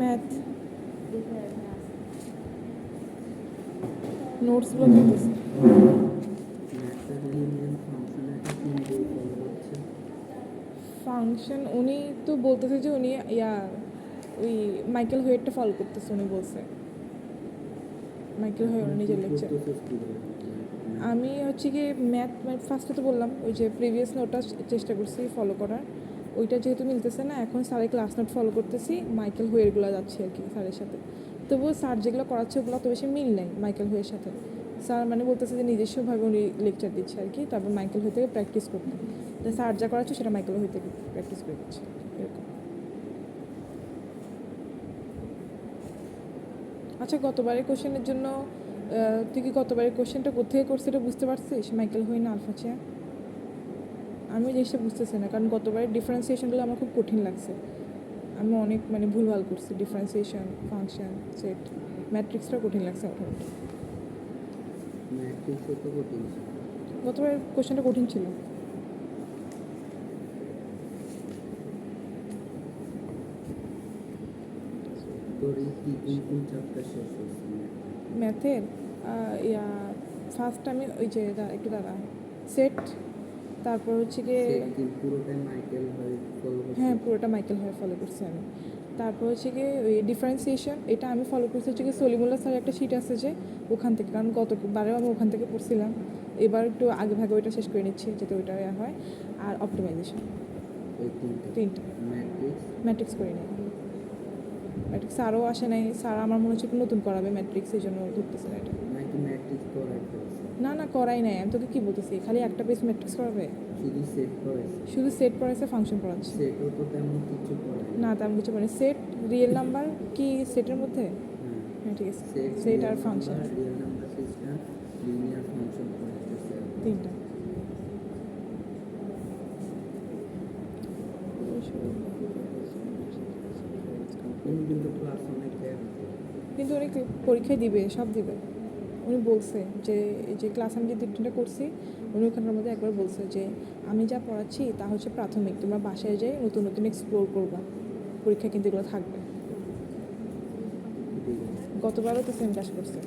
Math নোটসগুলো follow করছে function উনি তো বলতেছে যে উনি ইয়া ওই মাইকেল হোয়েটটা ফলো করতেছে উনি বলছে। মাইকেল হোয়ের নিজের লেকচার আমি হচ্ছে কি ম্যাথ ফার্স্টে তো বললাম ওই যে প্রিভিয়াস নোটটা চেষ্টা করছি ফলো করার। ওইটা যেহেতু মিলতেছে না, এখন স্যারের ক্লাস নোট ফলো করতেছি মাইকেল হোয়েরগুলো যাচ্ছে আর কি স্যারের সাথে। তবুও স্যার যেগুলো করাচ্ছে ওগুলো অত বেশি মিল নেই মাইকেল হোয়ের সাথে। স্যার মানে বলতেছে যে নিজস্বভাবে উনি লেকচার দিচ্ছে আর কি, তারপর মাইকেল হয়ে থেকে প্র্যাকটিস করতে তো স্যার যা করাচ্ছে সেটা মাইকেল হয়ে থেকে প্র্যাকটিস করে দিচ্ছে, এরকম। আচ্ছা গতবারের কোশ্চেনের জন্য তুই কি গতবারের কোশ্চেনটা কোথায় করছিস এটা বুঝতে পারছিস? মাইকেল হই না আলফা চেয়ার আমি জিনিসটা বুঝতেছি না কারণ গতবারের ডিফারেন্সিয়েশনগুলো আমার খুব কঠিন লাগছে। আমি অনেক মানে ভুলভাল করছি ডিফারেন্সিয়েশন ফাংশন সেট ম্যাট্রিক্সটা কঠিন লাগছে মোটামুটি। গতবারের কোশ্চেনটা কঠিন ছিল। ম্যাথের ইয়া ফার্স্ট আমি ওই যে একটু দাঁড়া। সেট তারপর হচ্ছে গিয়ে হয়ে পুরোটা মাইকেল হয়ে ফলো করছি আমি। তারপর হচ্ছে গিয়ে ওই ডিফারেন্সিয়েশন এটা আমি ফলো করছি হচ্ছে গিয়ে সলিমুল্লাহ স্যার একটা শিট আছে যে ওখান থেকে কারণ গতবারেও আমি ওখান থেকে পড়ছিলাম। এবার একটু আগে ভাগে ওইটা শেষ করে নিচ্ছি যাতে ওইটা ইয়া হয়। আর অপটিমাইজেশন তিনটা। ম্যাট্রিক্স করে নিই। ম্যাট্রিক্স আরও আসে নাই। স্যার আমার মনে হচ্ছে একটু নতুন করাবে ম্যাট্রিক্স এই জন্য ধরতেছে না এটা। ম্যাট্রিক্স না না করাই নাই। আমি তোকে কী বলতেছি? খালি একটা পেজ ম্যাট্রিক্স করাবে? শুধু সেট করেছে। শুধু সেট ফাংশন পড়াচ্ছে সেটও তো তেমন কিছু করে না তেমন কিছু মানে সেট রিয়েল নাম্বার কি সেটের মধ্যে? হ্যাঁ। হ্যাঁ ঠিক আছে। সেট সেট আর function real number system linear function করাইতেছে তিনটা। কিন্তু অনেক পরীক্ষায় দিবে সব দিবে। উনি বলছে যে, এই যে ক্লাস আমি যে তিনটা করছি, উনি ওখানের মধ্যে একবার বলছে যে, আমি যা পড়াচ্ছি তা হচ্ছে প্রাথমিক, তোমরা বাসায় যাই নতুন নতুন এক্সপ্লোর করবা। পরীক্ষা কিন্তু এগুলো থাকবে। গতবারও তো সেম কাজ করছে।